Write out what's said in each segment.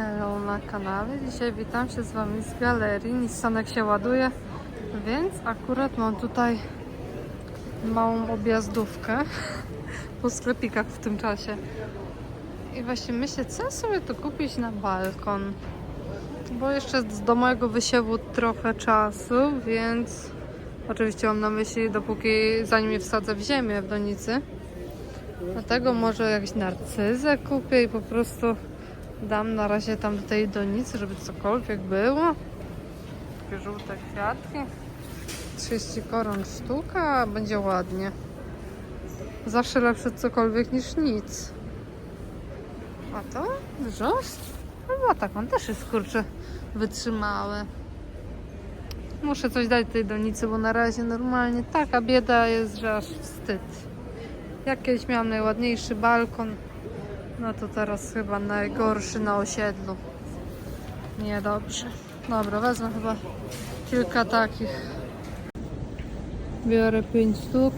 Hello na kanale. Dzisiaj witam się z Wami z galerii. Nissanek się ładuje, więc akurat mam tutaj małą objazdówkę po sklepikach w tym czasie. I właśnie myślę, co sobie tu kupić na balkon. Bo jeszcze do mojego wysiewu trochę czasu, więc oczywiście mam na myśli, dopóki zanim je wsadzę w ziemię w donicy. Dlatego może jakieś narcyzę kupię i po prostu dam na razie tam do tej donicy, żeby cokolwiek było. Takie żółte kwiatki. 30 koron sztuka, będzie ładnie. Zawsze lepsze cokolwiek niż nic. A to? Wrzost? No tak, on też jest kurczę wytrzymały. Muszę coś dać tej donicy, bo na razie normalnie taka bieda jest, że aż wstyd. Jak kiedyś miałam najładniejszy balkon, no to teraz chyba najgorszy na osiedlu. Niedobrze. Dobra, wezmę chyba kilka takich. Biorę 5 sztuk.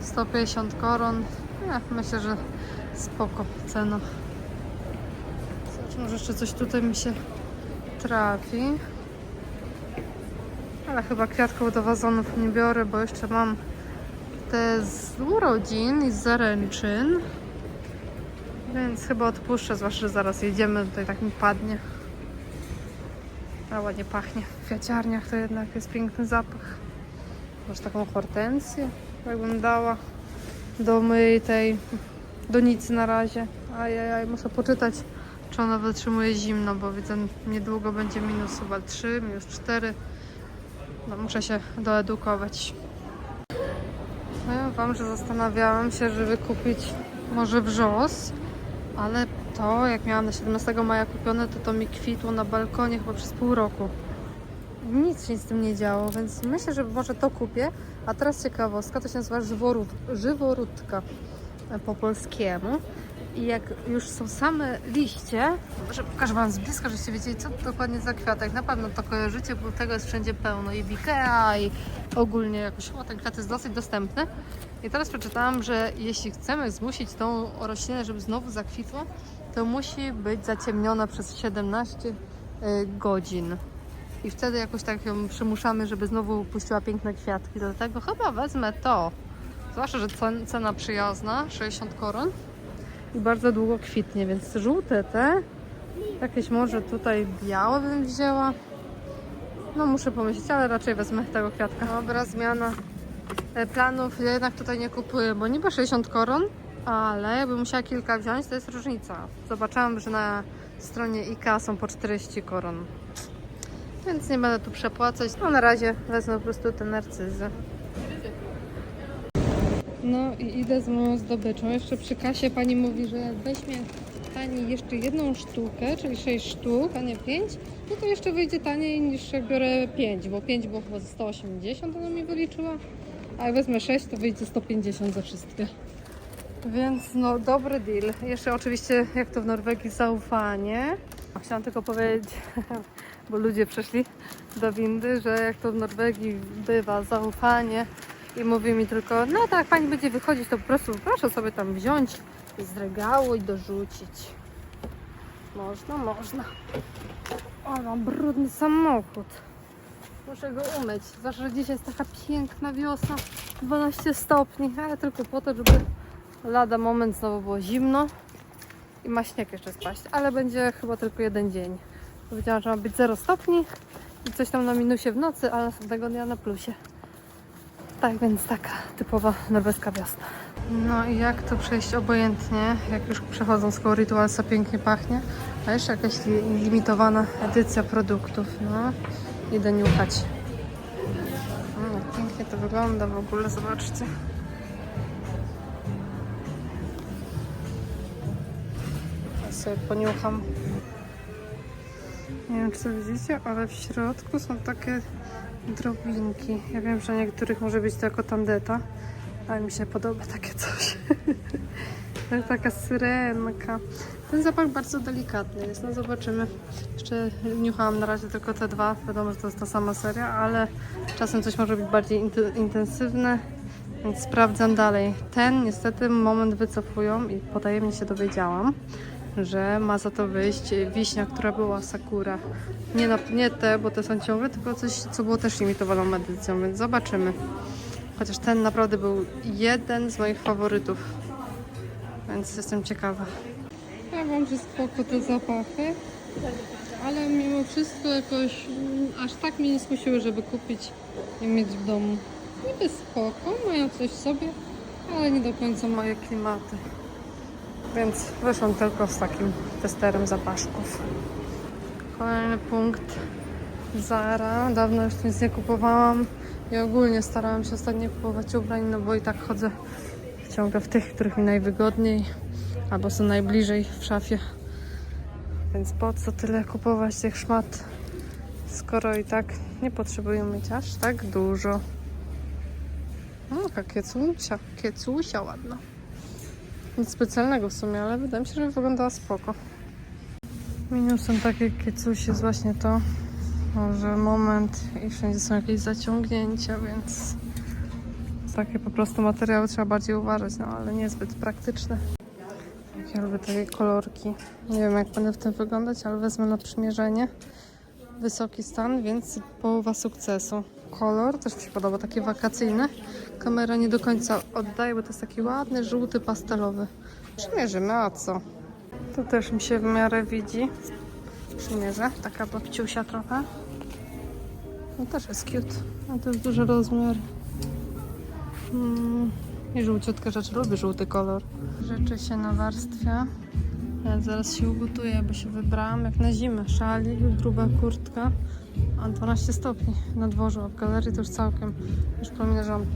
150 koron. Myślę, że spoko cena. Zobacz, może jeszcze coś tutaj mi się trafi. Ale chyba kwiatków do wazonów nie biorę, bo jeszcze mam te z urodzin i z zaręczyn. Więc chyba odpuszczę, zwłaszcza, że zaraz jedziemy, tutaj tak mi padnie. A ładnie pachnie. W kwiaciarniach to jednak jest piękny zapach. Może taką hortensję jakbym dała do mojej tej donicy na razie. Ajajaj, muszę poczytać, czy ona wytrzymuje zimno, bo widzę niedługo będzie minus chyba 3, minus 4. No, muszę się doedukować. Powiem Wam, że zastanawiałam się, żeby kupić może wrzos, ale to, jak miałam na 17 maja kupione, to to mi kwitło na balkonie chyba przez pół roku. Nic się z tym nie działo, więc myślę, że może to kupię. A teraz ciekawostka, to się nazywa żyworób, żyworódka po polskiemu. I jak już są same liście, że pokażę Wam z bliska, żebyście wiedzieli, co to dokładnie za kwiatek. Na pewno to kojarzycie, bo tego jest wszędzie pełno i w Ikea, i ogólnie jakoś o, ten kwiat jest dosyć dostępny. I teraz przeczytałam, że jeśli chcemy zmusić tą roślinę, żeby znowu zakwitła, to musi być zaciemniona przez 17 y, godzin. I wtedy jakoś tak ją przymuszamy, żeby znowu puściła piękne kwiatki. Dlatego chyba wezmę to. Zwłaszcza, że cen- cena przyjazna, 60 koron. I bardzo długo kwitnie, więc żółte te. Jakieś może tutaj białe bym wzięła. No muszę pomyśleć, ale raczej wezmę tego kwiatka. Dobra, zmiana e, planów. Ja jednak tutaj nie kupuję, bo niby 60 koron, ale jakbym musiała kilka wziąć, to jest różnica. Zobaczyłam, że na stronie IKEA są po 40 koron. Więc nie będę tu przepłacać. No na razie wezmę po prostu te narcyzy. No i idę z moją zdobyczą. Jeszcze przy kasie pani mówi, że weźmie pani jeszcze jedną sztukę, czyli 6 sztuk, a nie 5, no to jeszcze wyjdzie taniej niż jak biorę 5, bo 5 było chyba za 180, ona mi wyliczyła. A jak wezmę 6, to wyjdzie 150 za wszystkie. Więc no dobry deal. Jeszcze oczywiście jak to w Norwegii zaufanie. Chciałam tylko powiedzieć, bo ludzie przyszli do windy, że jak to w Norwegii bywa zaufanie i mówi mi tylko, no tak, pani będzie wychodzić, to po prostu proszę sobie tam wziąć z regału i dorzucić. Można, można. O, mam brudny samochód. Muszę go umyć. Zwłaszcza, że dzisiaj jest taka piękna wiosna, 12 stopni, ale tylko po to, żeby lada moment znowu było zimno i ma śnieg jeszcze spaść, ale będzie chyba tylko jeden dzień. Powiedziałam, że ma być 0 stopni i coś tam na minusie w nocy, a następnego dnia na plusie. Tak więc taka typowa norweska wiosna. No i jak to przejść obojętnie, jak już przechodzą z koło Ritualsa pięknie pachnie, a jeszcze jakaś li- limitowana edycja produktów, no. Idę niuchać. Jak pięknie to wygląda w ogóle, zobaczcie. Ja sobie poniucham. Nie wiem, czy to widzicie, ale w środku są takie drobinki. Ja wiem, że niektórych może być to jako tandeta, ale mi się podoba takie coś. taka syrenka. Ten zapach bardzo delikatny jest, no zobaczymy. Jeszcze niuchałam na razie tylko te dwa, wiadomo, że to jest ta sama seria, ale czasem coś może być bardziej intensywne, więc sprawdzam dalej. Ten niestety moment wycofują i potajemnie się dowiedziałam, że ma za to wyjść wiśnia, która była sakura. Nie, na, nie te, bo te są ciągłe, tylko coś, co było też imitowaną edycją, więc zobaczymy. Chociaż ten naprawdę był jeden z moich faworytów, więc jestem ciekawa. Wam, że spoko te zapachy, ale mimo wszystko jakoś mm, aż tak mnie nie skusiły, żeby kupić i mieć w domu. Niby spoko, mają coś w sobie, ale nie do końca moje klimaty. Więc wyszłam tylko z takim testerem zapaszków. Kolejny punkt Zara. Dawno już nic nie kupowałam i ogólnie starałam się ostatnio kupować ubrań, no bo i tak chodzę ciągle w tych, których mi najwygodniej albo są najbliżej w szafie. Więc po co tyle kupować tych szmat, skoro i tak nie potrzebuję mieć aż tak dużo. No, jaka kiecusia, kiecusia ładna. Nic specjalnego w sumie, ale wydaje mi się, że wyglądała spoko. Minusem takiej kiecusi jest właśnie to, że moment i wszędzie są jakieś zaciągnięcia, więc takie po prostu materiały trzeba bardziej uważać, no ale niezbyt praktyczne. Ja lubię takie kolorki. Nie wiem jak będę w tym wyglądać, ale wezmę na przymierzenie. Wysoki stan, więc połowa sukcesu. Kolor też mi się podoba, taki wakacyjny. Kamera nie do końca oddaje, bo to jest taki ładny, żółty, pastelowy. Przymierzymy, a co? Tu też mi się w miarę widzi. Przymierzę, taka babciusia trochę. No też jest cute. A to jest duży rozmiar. Mm. I żółciutkie rzeczy, lubię żółty kolor. Rzeczy się nawarstwia. Ja zaraz się ugotuję, bo się wybrałam jak na zimę. Szalik, gruba kurtka, a 12 stopni na dworzu, a w galerii to już całkiem. Już mam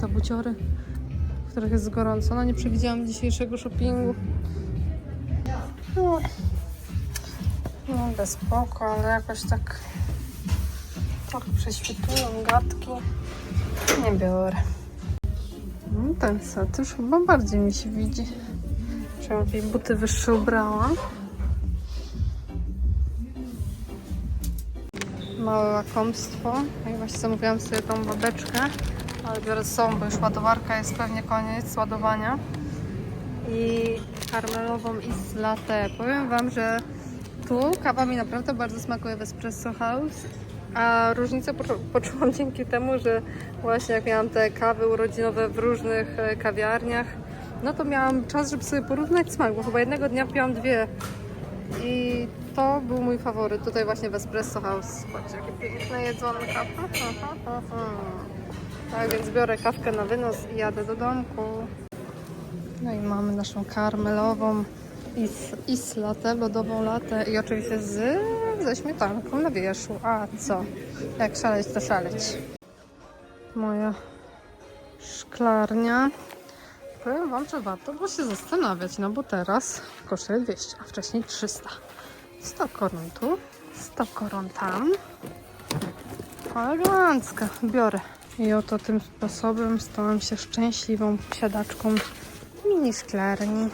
te buciory, w których jest gorąco. No nie przewidziałam dzisiejszego shoppingu. No, no bez spoko, ale jakoś tak trochę prześwitują gadki. Nie biorę. No, ten set już chyba bardziej mi się widzi. Lepiej buty wyższe ubrałam. Małe łakomstwo. No I właśnie zamówiłam sobie tą babeczkę, ale biorę z sobą, bo już ładowarka jest pewnie koniec ładowania. I karmelową i z latte. Powiem Wam, że tu kawa mi naprawdę bardzo smakuje w Espresso House. A różnicę poczu- poczułam dzięki temu, że właśnie jak miałam te kawy urodzinowe w różnych e, kawiarniach, no to miałam czas, żeby sobie porównać smak, bo chyba jednego dnia piłam dwie. I to był mój faworyt tutaj właśnie w Espresso House. Patrzcie, jakie piękne jedzonka. Tak więc biorę kawkę na wynos i jadę do domku. No i mamy naszą karmelową is, is latę, lodową latę i oczywiście z, ze śmietanką na wierzchu. A co? Jak szaleć, to szaleć. Moja szklarnia. Powiem Wam, że warto było się zastanawiać, no bo teraz kosztuje 200, a wcześniej 300. 100 koron tu, 100 koron tam. Elegancka, biorę. I oto tym sposobem stałam się szczęśliwą posiadaczką mini szklarni.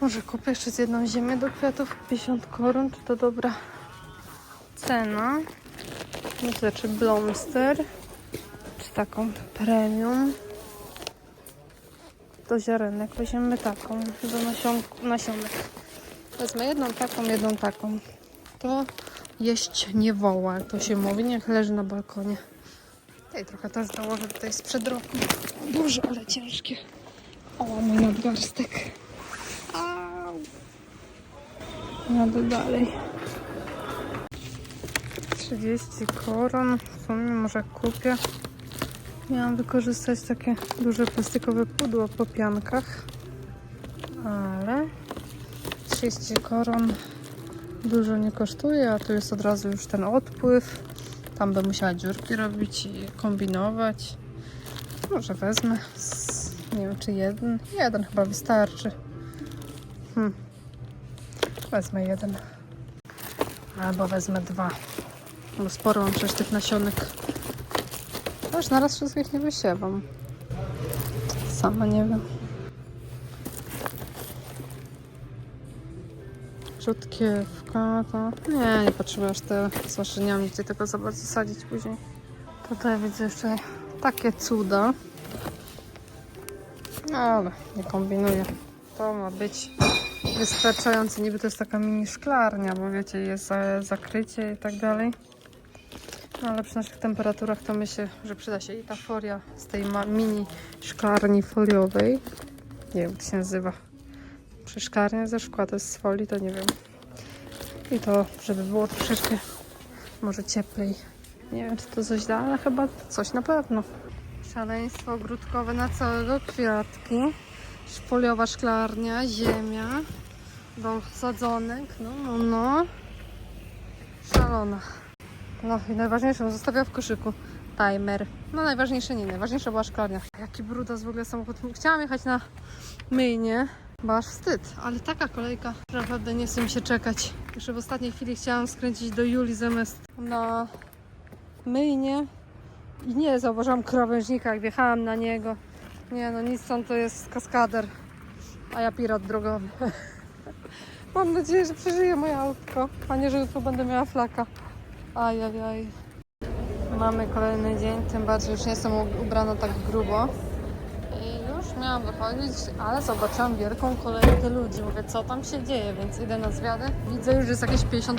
Może kupię jeszcze z jedną ziemię do kwiatów 50 koron, czy to dobra cena. No to znaczy Blomster, czy taką premium. Do ziarenek weźmiemy taką, do nasion nasionek. Wezmę jedną taką, jedną taką. To jeść nie woła, jak to się mówi, niech leży na balkonie. Tej trochę też dołożę tutaj sprzed roku. Duże, ale ciężkie. O, mój nadgarstek. Jadę dalej. 30 koron. W sumie może kupię. Miałam wykorzystać takie duże plastikowe pudło po piankach. Ale 30 koron dużo nie kosztuje, a tu jest od razu już ten odpływ. Tam bym musiała dziurki robić i kombinować. Może wezmę. z- Nie wiem, czy jeden. Jeden chyba wystarczy. Hmm. Wezmę jeden. Albo wezmę dwa. Bo sporo mam przecież tych nasionek. Też na raz wszystkich nie wysiewam. Sama nie wiem. Rzutkiewka to... Nie, nie potrzebuję aż tyle. Zwłaszcza nie mam gdzie tego za bardzo sadzić później. Tutaj widzę jeszcze takie cuda. No, ale nie kombinuję. To ma być wystarczający. Niby to jest taka mini szklarnia, bo wiecie, jest za, zakrycie i tak dalej. No ale przy naszych temperaturach to myślę, że przyda się i ta folia z tej mini szklarni foliowej. Nie wiem, jak się nazywa. Przy szklarnia ze szkła to jest z folii, to nie wiem. I to, żeby było troszeczkę może cieplej. Nie wiem, czy to coś da, ale chyba coś na pewno. Szaleństwo ogródkowe na całego kwiatki. Foliowa szklarnia, ziemia, dom sadzonek, no, no, no. Szalona. No i najważniejsze, zostawiam w koszyku timer. No najważniejsze nie, najważniejsza była szklarnia. Jaki brudas w ogóle samochód. Chciałam jechać na myjnie, bo aż wstyd, ale taka kolejka, naprawdę nie chce mi się czekać. Jeszcze w ostatniej chwili chciałam skręcić do Julii zamiast na myjnie i nie zauważyłam krawężnika, jak wjechałam na niego. Nie no, Nissan to jest kaskader, a ja pirat drogowy. Mam nadzieję, że przeżyje moje autko, a nie, że jutro będę miała flaka. Ajajaj. Mamy kolejny dzień, tym bardziej już nie jestem ubrana tak grubo. I już miałam wychodzić, ale zobaczyłam wielką kolejkę ludzi. Mówię, co tam się dzieje, więc idę na zwiady. Widzę już, jest jakieś 50%.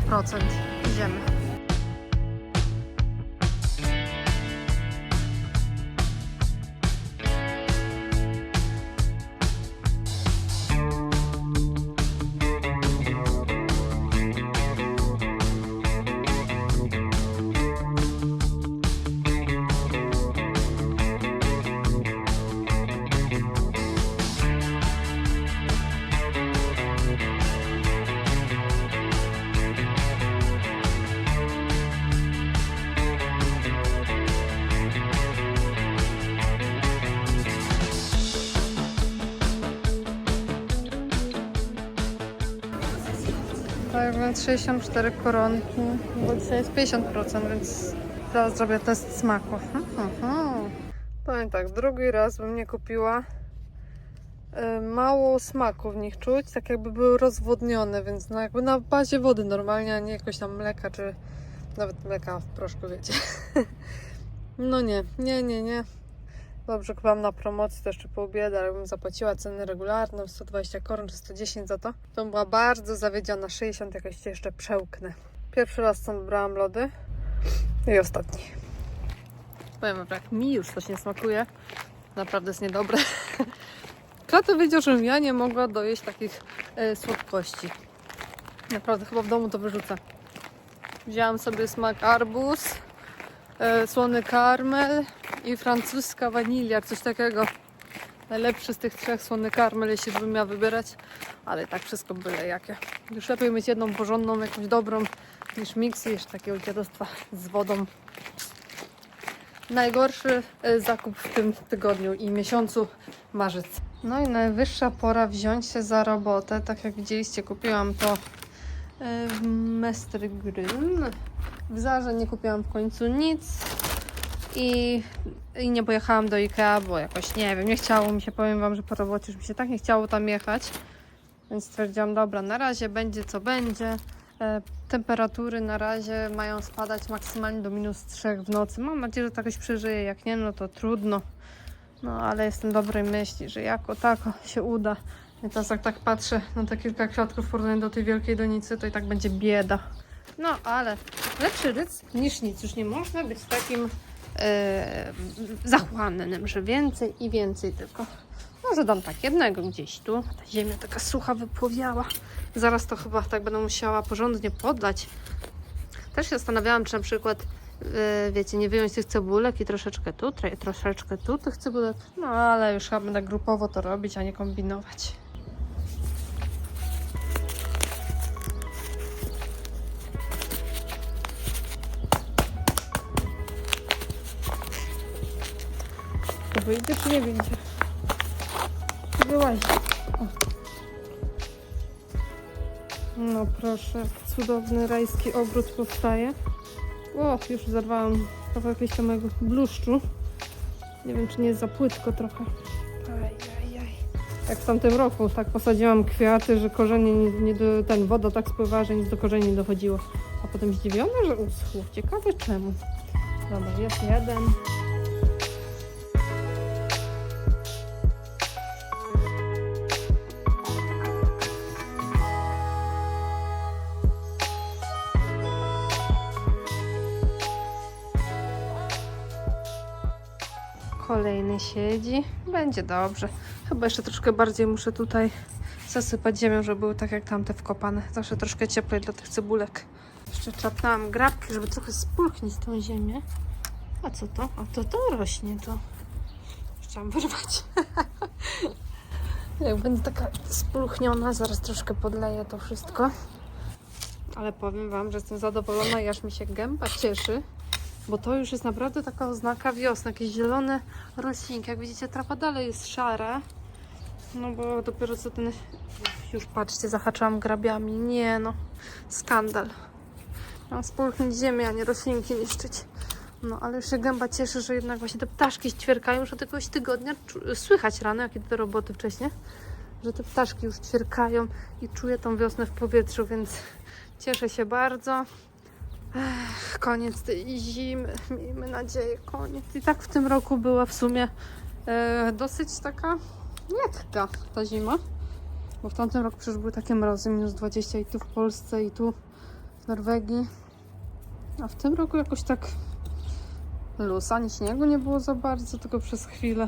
Idziemy. Więc 64 koronki, bo dzisiaj jest 50%, więc zaraz zrobię test smaku. Powiem tak, drugi raz bym nie kupiła. E, Mało smaku w nich czuć, tak jakby były rozwodnione, więc no jakby na bazie wody normalnie, a nie jakoś tam mleka, czy nawet mleka w proszku, wiecie. No nie, nie, nie, nie. Dobrze, kupiłam na promocji, to jeszcze pół biedy, ale bym zapłaciła cenę regularną, 120 koron czy 110 za to. To była bardzo zawiedziona, 60 jakoś jeszcze przełknę. Pierwszy raz stąd brałam lody i ostatni. Powiem tak, mi już coś nie smakuje. Naprawdę jest niedobre. Kto wiedział, żebym ja nie mogła dojeść takich e, słodkości. Naprawdę chyba w domu to wyrzucę. Wzięłam sobie smak arbuz, e, słony karmel i francuska wanilia, coś takiego. Najlepszy z tych trzech słony karmel, jeśli bym miała wybierać, ale tak wszystko byle jakie. Już lepiej mieć jedną porządną, jakąś dobrą, niż miks i jeszcze takiego dziadostwa z wodą. Najgorszy e, zakup w tym tygodniu i miesiącu marzec. No i najwyższa pora wziąć się za robotę. Tak jak widzieliście, kupiłam to e, w Mestergrün. W Zarze nie kupiłam w końcu nic. I, I nie pojechałam do Ikea, bo jakoś nie wiem, nie chciało mi się, powiem Wam, że po robocie już mi się tak nie chciało tam jechać. Więc stwierdziłam, dobra, na razie będzie co będzie. E, temperatury na razie mają spadać maksymalnie do minus 3 w nocy. Mam nadzieję, że tak jakoś przeżyję. Jak nie, no to trudno. No ale jestem dobrej myśli, że jako tako się uda. I teraz jak tak patrzę na te kilka kwiatków w porównaniu do tej wielkiej donicy, to i tak będzie bieda. No ale lepszy ryc niż nic. Już nie można być takim e, zachłannym, że więcej i więcej tylko. Może dam tak jednego gdzieś tu. Ta ziemia taka sucha wypłowiała. Zaraz to chyba tak będę musiała porządnie podlać. Też się zastanawiałam, czy na przykład e, wiecie, nie wyjąć tych cebulek i troszeczkę tu, tro- troszeczkę tu tych cebulek. No ale już chyba będę grupowo to robić, a nie kombinować. Wyjdzie czy nie wyjdzie? Wyłazi. O. No proszę, cudowny rajski obrót powstaje. O, już zerwałam kawałek liścia mojego bluszczu. Nie wiem, czy nie jest za płytko trochę. Jak w tamtym roku, tak posadziłam kwiaty, że korzenie nie, nie do, ten woda tak spływała, że nic do korzeni nie dochodziło. A potem zdziwiona, że uschło. Ciekawe czemu. Dobra, jest jeden. Kolejny siedzi. Będzie dobrze. Chyba jeszcze troszkę bardziej muszę tutaj zasypać ziemią, żeby były tak jak tamte wkopane. Zawsze troszkę cieplej dla tych cebulek. Jeszcze czapnęłam grabkę, żeby trochę spulchnić tą ziemię. A co to? A to to rośnie to. Chciałam wyrwać. Jak będzie taka spulchniona, zaraz troszkę podleję to wszystko. Ale powiem Wam, że jestem zadowolona i aż mi się gęba cieszy, bo to już jest naprawdę taka oznaka wiosny. Jakieś zielone roślinki. Jak widzicie, trawa dalej jest szara. No bo dopiero co ten... Już patrzcie, zahaczałam grabiami. Nie no, skandal. Mam spulchnić ziemię, a nie roślinki niszczyć. No, ale już się gęba cieszy, że jednak właśnie te ptaszki ćwierkają już od jakiegoś tygodnia. Słychać rano, jak idę do roboty wcześniej, że te ptaszki już ćwierkają i czuję tą wiosnę w powietrzu, więc cieszę się bardzo. Ech, koniec tej zimy, miejmy nadzieję, koniec. I tak w tym roku była w sumie e, dosyć taka lekka ta zima, bo w tamtym roku przecież były takie mrozy, minus 20 i tu w Polsce, i tu w Norwegii. A w tym roku jakoś tak luz, ani śniegu nie było za bardzo, tylko przez chwilę.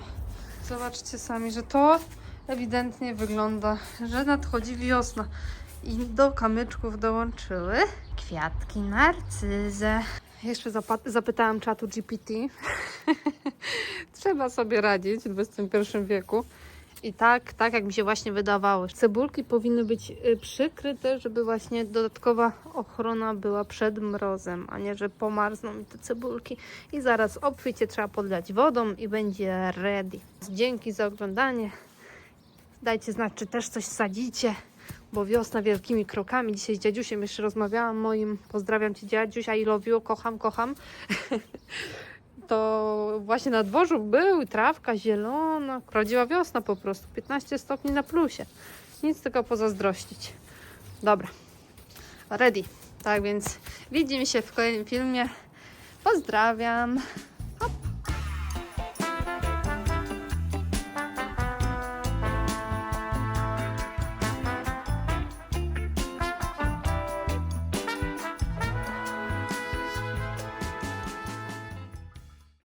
Zobaczcie sami, że to ewidentnie wygląda, że nadchodzi wiosna. I do kamyczków dołączyły kwiatki narcyzę. Jeszcze zapytałam czatu GPT. Trzeba sobie radzić w XXI wieku. I tak, tak jak mi się właśnie wydawało. Cebulki powinny być y, przykryte, żeby właśnie dodatkowa ochrona była przed mrozem, a nie, że pomarzną mi te cebulki. I zaraz obficie trzeba podlać wodą i będzie ready. Dzięki za oglądanie. Dajcie znać, czy też coś sadzicie, bo wiosna wielkimi krokami. Dzisiaj z dziadziusiem jeszcze rozmawiałam moim. Pozdrawiam Cię dziadziuś, I love you, kocham, kocham. to właśnie na dworzu był trawka zielona, prawdziwa wiosna po prostu, 15 stopni na plusie. Nic tylko pozazdrościć. Dobra, ready. Tak więc widzimy się w kolejnym filmie. Pozdrawiam.